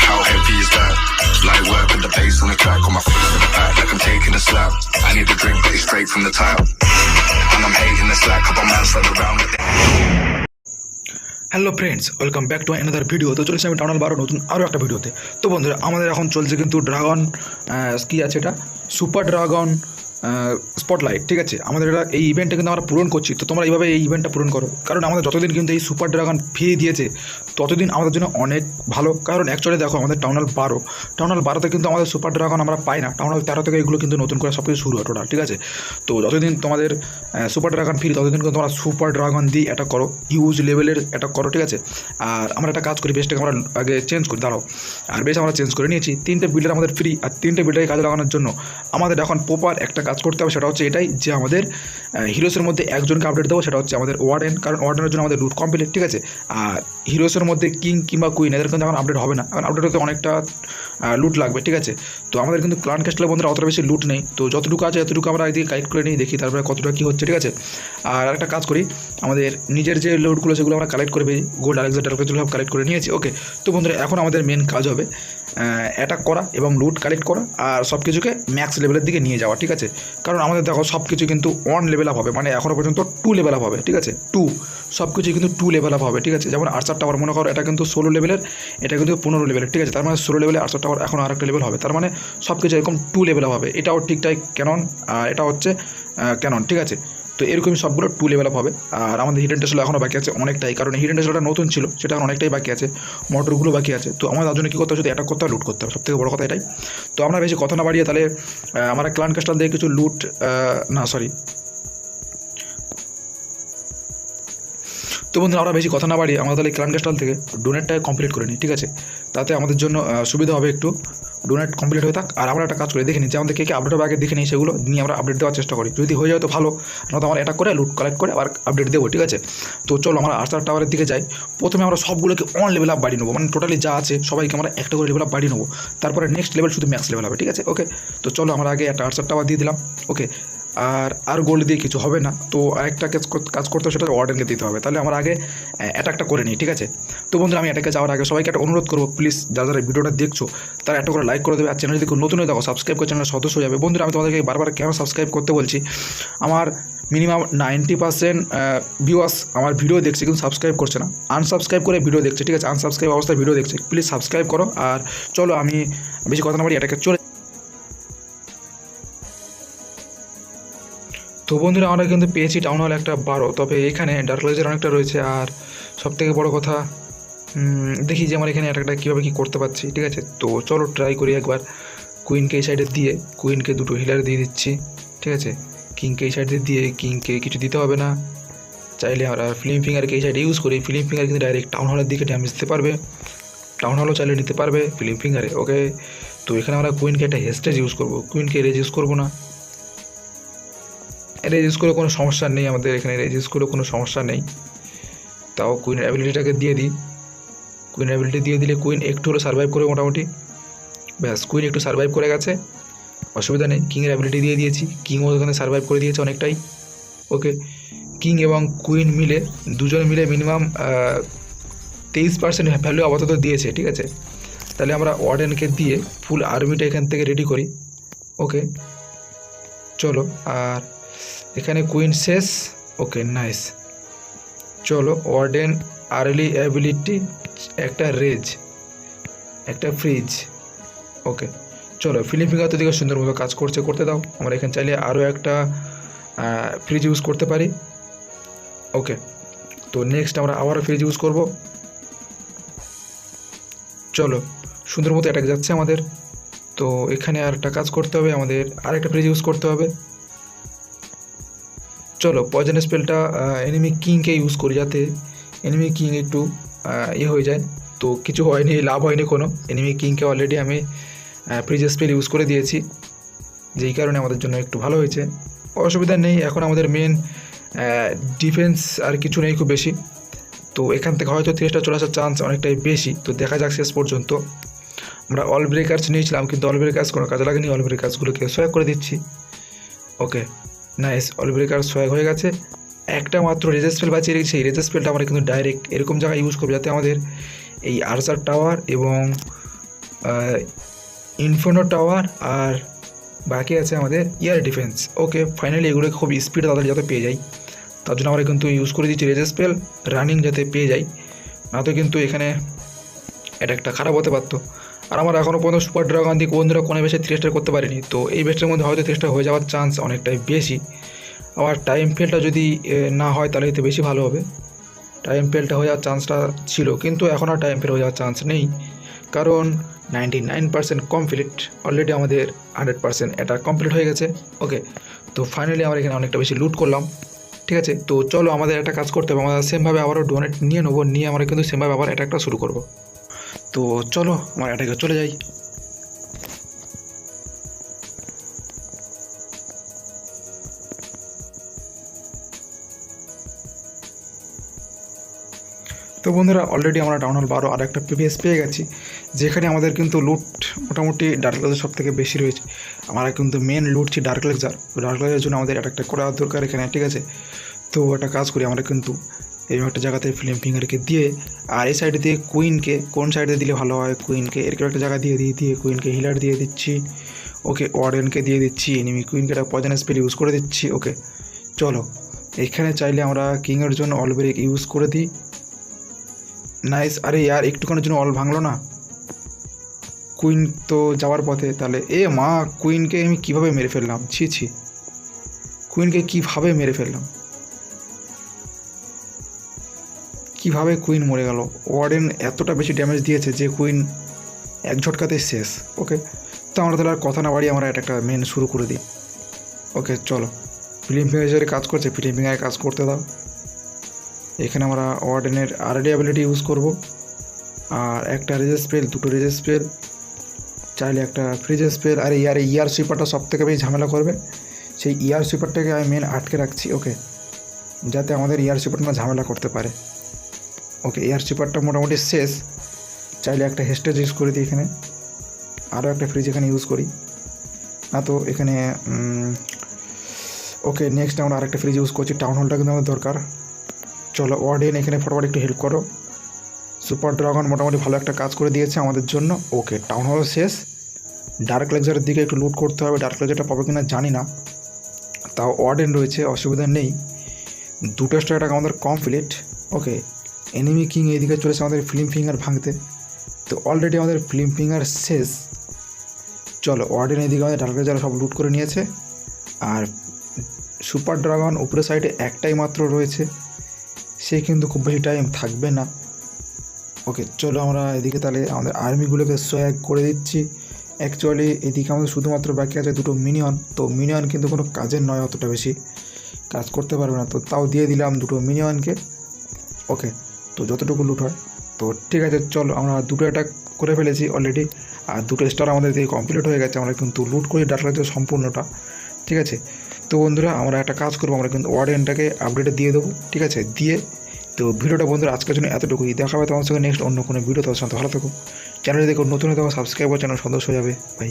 How heavy is that? Light work with the bass on the track, on my feet to the back, like I'm taking a slap. I need a drink, but it's straight from the tap. And I'm hating the slack, couple man stand around like they hello friends welcome back to another video তো চলেছি আমি টাউনাল বারো নতুন আরও একটা ভিডিওতে তো বন্ধুরা আমাদের এখন চলছে কিন্তু ড্রাগন কী আছে এটা সুপার ড্রাগন স্পটলাইট ঠিক আছে? আমাদের এটা, এই ইভেন্টটা কিন্তু আমরা পূরণ করছি। তো তোমরা এইভাবে এই ইভেন্টটা পূরণ করো। কারণ আমাদের যতদিন কিন্তু এই সুপার ড্রাগন ফ্রি দিয়েছে, ততদিন আমাদের জন্য অনেক ভালো। কারণ অ্যাকচুয়ালি দেখো, আমাদের টাউনাল বারো। টাউনাল বারোতে কিন্তু আমাদের সুপার ড্রাগন আমরা পাই না। টাউনাল তেরো থেকে এগুলো কিন্তু নতুন করে সব কিছু শুরু হয় টোটাল ঠিক আছে? তো যতদিন তোমাদের সুপার ড্রাগন ফ্রি, ততদিন কিন্তু তোমরা সুপার ড্রাগন দিয়ে অ্যাটাক করো। হিউজ লেভেলের অ্যাটাক করো, ঠিক আছে? আর আমরা একটা কাজ করি বেশটাকে আমরা আগে চেঞ্জ করি, দাঁড়াও। আর বেশ আমরা চেঞ্জ করে নিয়েছি। তিনটে বিল্ডার আমাদের ফ্রি আর তিনটে বিল্ডারকে কাজে লাগানোর জন্য আমাদের এখন প্রপার একটা কাজ করতে হবে, সেটা হচ্ছে এটাই যে আমাদের হিরোসের মধ্যে একজনকে আপডেট দেবো, সেটা হচ্ছে আমাদের ওয়ার্ডেন কারণ ওয়ার্ডেনের জন্য আমাদের রুট কমপ্লিট ঠিক আছে? আর হিরোসের মধ্যে কিং কিংবা কুইন এদের কিন্তু এখন আপডেট হবে না। কারণ আপডেট হতে অনেকটা লুট লাগবে, ঠিক আছে? তো আমাদের কিন্তু ক্লান ক্যাস্টেলের বন্ধুরা অতটা বেশি লুট নেই। তো যতটুকু আছে এতটুকু আমরা এদিকে কালেক্ট করে নিই, দেখি তারপরে কতটা কী হচ্ছে, ঠিক আছে? আর একটা কাজ করি, আমাদের নিজের যে লোডগুলো সেগুলো আমরা কালেক্ট করে পেয়ে গোল্ড আলেক্সাটার সব কালেক্ট করে নিয়েছি ওকে তো বন্ধুরা, এখন আমাদের মেন কাজ হবে অ্যাটাক করা এবং লুট কালেক্ট করা আর সব কিছুকে ম্যাক্স লেভেলের দিকে নিয়ে যাওয়া, ঠিক আছে? কারণ আমাদের দেখো সব কিছু কিন্তু ওয়ান লেভেল আপ হবে মানে এখনও পর্যন্ত টু লেভেল আপ হবে, ঠিক আছে? টু সব কিছু কিন্তু টু লেভেল আপ হবে, ঠিক আছে? যেমন আর্চার টাওয়ার মনে করো এটা কিন্তু ষোলো লেভেলের এটা কিন্তু পনেরো লেভেলের ঠিক আছে? তার মানে ষোলো লেভেলে আর্চার টাওয়ার এখন আরেকটা লেভেল হবে। তার মানে সব কিছু এরকম টু লেভেল হবে। এটাও ঠিকঠাক ক্যানন আর এটা হচ্ছে ক্যানন ঠিক আছে? তো এরকমই সবগুলো টু লেভেল হবে। আর আমাদের হিডেন টেসল এখনও বাকি আছে অনেকটাই, কারণ হিডেন টেসলটা নতুন ছিল, সেটা এখন অনেকটাই বাকি আছে, মোটরগুলো বাকি আছে। তো আমাদের তার জন্য কী করতে হবে? শুধু অ্যাটাক করতে হবে লুট করতে হবে সব থেকে বড় কথা এটাই। তো আমরা বেশি কথা না বাড়িয়ে তাহলে আমরা ক্লান কাস্টাল দিয়ে কিছু লুট না সরি তো বন্ধুরা, আমরা বেশি কথা না বাড়িয়ে আমরা তাহলে ক্লান কাস্টাল থেকে ডোনেটটা কমপ্লিট করে নিই, ঠিক আছে? তাতে আমাদের জন্য সুবিধা হবে একটু। ডোনেট কমপ্লিট হয়ে থাক। আর আমরা একটা কাজ করি, দেখে নিই যে আমাদের কে কে আপডেট হবে আগে দেখে নিই সেগুলো, নিয়ে আমরা আপডেট দেওয়ার চেষ্টা করি। যদি হয়ে যায় তো ভালো, নয়তো আমরা অ্যাটাক করে লুট কালেক্ট করে আবার আপডেট দেবো, ঠিক আছে? তো চলো আমরা আস্তার টাওয়ারের দিকে যাই। প্রথমে আমরা সবগুলোকে অন লেভেল আপ বাড়িয়ে নেব। মানে টোটালি যা আছে, সবাইকে আমরা একটা করে লেভেল আপ বাড়িয়ে নেব। তারপরে নেক্সট লেভেল শুধু ম্যাক্স লেভেল হবে, ঠিক আছে? ওকে তো চলো আমরা আগে একটা আর্চার টাওয়ার দিয়ে দিলাম। ওকে আর আর গোল্ড দিয়ে কিছু হবে না। তো আরেকটা কাজ কর- কাজ করতে সেটা ওয়ার্ডেনকে দিতে হবে। তাহলে আমার আগে অ্যাটাকটা করে নিই, ঠিক আছে? তো বন্ধুরা, আমি অ্যাটাকে যাওয়ার আগে সবাইকে একটা অনুরোধ করব প্লিজ যারা যারা ভিডিওটা দেখছ, তারা একটা করে লাইক করে দেবে। আর চ্যানেল যদি নতুন হয়ে দেখো সাবস্ক্রাইব করে চ্যানেলের সদস্য হয়ে যাবে। বন্ধুরা, আমি তোমাদেরকে বারবার কেন সাবস্ক্রাইব করতে বলছি? আমার মিনিমাম নাইনটি পার্সেন্ট ভিউয়ার্স আমার ভিডিও দেখছে, কিন্তু সাবস্ক্রাইব করছে না। আনসাবস্ক্রাইব করে ভিডিও দেখছে, ঠিক আছে? আনসাবস্ক্রাইব অবস্থায় ভিডিও দেখছে। প্লিজ সাবস্ক্রাইব করো। আর চলো, আমি বেশি কথা না বাড়ি এটাকে চলে তো বন্ধুরা, আমরা কিন্তু পেয়েছি টাউন হল একটা বারো, তবে এখানে ডার্ক লাইজার অনেকটা রয়েছে। আর সব থেকে বড়ো কথা দেখি যে আমার এখানে একটা কীভাবে কী করতে পারছি, ঠিক আছে? তো চলো ট্রাই করি একবার। কুইনকে এই সাইডে দিয়ে কুইনকে দুটো হিলার দিয়ে দিচ্ছি, ঠিক আছে? কিংকে এই সাইডে দিয়ে কিংকে কিছু দিতে হবে না। চাইলে আমরা ফিল্ম ফিঙ্গারকে এই সাইডে ইউজ করি। ফিল্ম ফিঙ্গার কিন্তু ডাইরেক্ট টাউন হলের দিকে ড্যামেজ দিতে পারবে। টাউন হলও চাইলে নিতে পারবে ফিল্ম ফিঙ্গারে ওকে তো এখানে আমরা কুইনকে একটা হেস্টেজ ইউজ করব। কুইনকে রেজ ইউজ করব না। রেজ ইউজ করে কোনো সমস্যা নেই, আমাদের এখানে রেজ ইউজ করে কোনো সমস্যা নেই। তাও কুইনের অ্যাবিলিটিটাকে দিয়ে দিই। কুইন অ্যাবিলিটি দিয়ে দিলে কুইন একটু হলে সার্ভাইভ করে মোটামুটি। ব্যাস কুইন একটু সার্ভাইভ করে গেছে। অসুবিধা নেই কিংয়ের অ্যাবিলিটি দিয়ে দিয়েছি। কিংও ওখানে সার্ভাইভ করে দিয়েছে অনেকটাই। ওকে কিং এবং কুইন মিলে, দুজন মিলে মিনিমাম তেইশ পার্সেন্ট ভ্যালু আপাতত দিয়েছে, ঠিক আছে? তাহলে আমরা ওয়ার্ডেনকে দিয়ে ফুল আর্মিটা এখান থেকে রেডি করি। ওকে চলো, আর এখানে কুইন শেষ ওকে নাইস চলো ওয়ার্ডেন আর্লি অ্যাবিলিটি একটা রেজ, একটা ফ্রিজ ওকে চলো ফিলিম ফিঙ্গার তো দিকে সুন্দরভাবে কাজ করছে, করতে দাও। আমরা এখানে চাইলে আরও একটা ফ্রিজ ইউজ করতে পারি ওকে তো নেক্সট আমরা আবারও ফ্রিজ ইউজ করব। চলো, সুন্দর মতো অ্যাটাক যাচ্ছে আমাদের। তো এখানে আর একটা কাজ করতে হবে, আমাদের আরেকটা ফ্রিজ ইউজ করতে হবে। চলো পয়জন স্পেলটা এনিমি কিংকে ইউজ করি যাতে এনিমি কিং একটু ইয়ে হয়ে যায়। তো কিছু হয়নি, লাভ হয়নি কোনো। এনিমি কিংকে অলরেডি আমি ফ্রিজ স্পেল ইউজ করে দিয়েছি। যেই কারণে আমাদের জন্য একটু ভালো হয়েছে। অসুবিধা নেই, এখন আমাদের মেন ডিফেন্স আর কিছু নেই খুব বেশি। তো এখান থেকে হয়তো তিরিশটা চলে আসার চান্স অনেকটাই বেশি। তো দেখা যাক শেষ পর্যন্ত। আমরা অল ব্রেকার্স নিয়েছিলাম, কিন্তু অল ব্রেকার্স কোনো কাজে লাগেনি। অল ব্রেকার্সগুলোকে সোয়াগ করে দিচ্ছি। Okay nice all breaker swag হয়ে গেছে। একটা মাত্র রেজার স্পেল বাঁচিয়ে রেখেছি। সেই রেজার স্পেলটা আমরা কিন্তু ডাইরেক্ট এরকম জায়গায় ইউজ করব যাতে আমাদের এই আর্সার টাওয়ার এবং ইনফোনো টাওয়ার আর বাকি আছে আমাদের ইয়ার ডিফেন্স ওকে ফাইনালি এগুলো খুব স্পিড তাড়াতাড়ি যাতে পেয়ে যাই। তার জন্য আমরা কিন্তু ইউজ করে দিচ্ছি রেজার স্পেল রানিং যাতে পেয়ে যাই। না তো কিন্তু এখানে এটা একটা খারাপ হতে পারতো। আর আমার এখনও পর্যন্ত সুপার ড্রাগন দিয়ে বন্ধুরা কোনো বেশি থ্রেস্টার করতে পারিনি। তো এই বেস্টের মধ্যে হয়তো থ্রেস্টার হয়ে যাওয়ার চান্স অনেকটাই বেশি। আবার টাইম ফেলটা যদি না হয় তাহলে এতে বেশি ভালো হবে। টাইম ফেলটা হয়ে যাওয়ার চান্সটা ছিল, কিন্তু এখন আর টাইম ফেল হয়ে যাওয়ার চান্স নেই। কারণ ninety nine percent complete already আমাদের হান্ড্রেড পার্সেন্ট এটা কমপ্লিট হয়ে গেছে। ওকে তো ফাইনালি আমরা এখানে অনেকটা বেশি লুট করলাম। ঠিক আছে, তো চলো আমাদের একটা কাজ করতে হবে। আমরা সেমভাবে আবারও ডোনেট নিয়ে নেব। নিয়ে আমরা কিন্তু সেমভাবে আবার অ্যাটাকটা শুরু করব। তো চলো, আমার অ্যাটাকে চলে যাই। তো বন্ধুরা অলরেডি আমরা টাউন হল বারো আর একটা পিভিএস পেয়ে গেছি, যেখানে আমাদের কিন্তু লুট মোটামুটি ডার্ক লেজার সব থেকে বেশি রয়েছে। আমরা কিন্তু মেন লুটছি ডার্ক লেজার ডার্ক লেজারের জন্য আমাদের একটা করা দরকার এখানে, ঠিক আছে? তো একটা কাজ করি, আমরা কিন্তু এই একটা জায়গাতে ফিল্ম ফিঙ্গারকে দিয়ে, আর এই সাইডে দিয়ে কুইনকে কোন সাইডে দিলে ভালো হয়? কুইনকে এরকম একটা জায়গা দিয়ে দিয়ে দিয়ে কুইনকে হিলার দিয়ে দিচ্ছি। ওকে ওয়ার্ডেনকে দিয়ে দিচ্ছি এনিমি কুইনকে একটা পয়জন স্পেল ইউজ করে দিচ্ছি। ওকে, চলো, এখানে চাইলে আমরা কিংয়ের জন্য অলব্রেক ইউজ করে দিই। নাইস আরে ইয়ার একটুখানির জন্য অল ভাঙলো না। কুইন তো যাওয়ার পথে, তাহলে, এ মা কুইনকে আমি কীভাবে মেরে ফেললাম? ছি ছি কুইনকে কীভাবে মেরে ফেললাম? কীভাবে কুইন মরে গেল? ওয়ার্ডেন এতটা বেশি ড্যামেজ দিয়েছে যে কুইন এক ঝটকাতেই শেষ, ওকে? তো আমরা তাহলে আর কথা না বাড়িয়ে আমরা একটা মেন শুরু করে দিই। ওকে, চলো। ফিলিম ফিঙ্গার কাজ করছে ফিলিম ফিঙ্গারে কাজ করতে দাও। এখানে আমরা ওয়ার্ডেনের আরডি অ্যাবিলিটি ইউজ করব। আর একটা রেজের স্পেল দুটো রেজের স্পেল চাইলে একটা ফ্রিজের স্পেল আর ইয়ার ইয়ার সুইপারটা সব থেকে বেশি ঝামেলা করবে। সেই ইয়ার সুইপারটাকে আমি মেন আটকে রাখছি, ওকে? যাতে আমাদের ইয়ার সুইপারটা না ঝামেলা করতে পারে। ওকে এয়ার সুইপারটা মোটামুটি শেষ। চাইলে একটা হেস্টেজ ইউজ করে দিই এখানে। আরও একটা ফ্রিজ এখানে ইউজ করি। না তো এখানে ওকে নেক্সট আমরা আরেকটা ফ্রিজ ইউজ করছি। টাউন হলটা কিন্তু আমাদের দরকার। চলো ওয়ার্ডেন এখানে ফটোফট একটু হেল্প করো। সুপার ড্রাগন মোটামুটি ভালো একটা কাজ করে দিয়েছে আমাদের জন্য। ওকে টাউন হল শেষ। ডার্ক লেজারের দিকে একটু লুট করতে হবে। ডার্ক লেজারটা পাবো কিনা জানি না। তাও ওয়ার্ডেন রয়েছে, অসুবিধা নেই। দুটো স্টার আমাদের কমপ্লিট ওকে এনিমি কিং এইদিকে চলেছে, আমাদের ফিল্ম ফিঙ্গার ভাঙতে। তো অলরেডি আমাদের ফিল্ম ফিঙ্গার শেষ। চলো ওয়ার্ডেন এদিকে আমাদের ডার্ক লেজার সব লুট করে নিয়েছে। আর সুপার ড্রাগন উপরের সাইডে একটাই মাত্র রয়েছে। সে কিন্তু খুব বেশি টাইম থাকবে না। ওকে চলো আমরা এদিকে তাহলে আমাদের আর্মিগুলোকে সোয়াগ করে দিচ্ছি। অ্যাকচুয়ালি এদিকে আমাদের শুধুমাত্র বাকি আছে দুটো মিনিয়ন তো মিনিয়ন কিন্তু কোনো কাজের নয় অতটা বেশি। কাজ করতে পারবে না। তো তাও দিয়ে দিলাম দুটো মিনিয়নকে ওকে তো যতটুকু লুট হয়। তো ঠিক আছে, চলো আমরা দুটো অ্যাটাক করে ফেলেছি অলরেডি আর দুটো স্টার আমাদের দিয়ে কমপ্লিট হয়ে গেছে, আমরা কিন্তু লুট করি ডাটা সম্পূর্ণটা। ঠিক আছে? তো বন্ধুরা, আমরা একটা কাজ করব, আমরা কিন্তু ওয়ার্ডেনটাকে আপডেটে দিয়ে দেবো। ঠিক আছে? দিয়ে, তো ভিডিওটা বন্ধুরা আজকের জন্য এতটুকুই। দেখা হবে তোমার সঙ্গে নেক্সট অন্য কোনো ভিডিও তোমার সাথে ভালো থাকো। চ্যানেলে দেখো নতুন হয়ে থাকো সাবস্ক্রাইব চ্যানেল সদস্য হয়ে যাবে। ভাই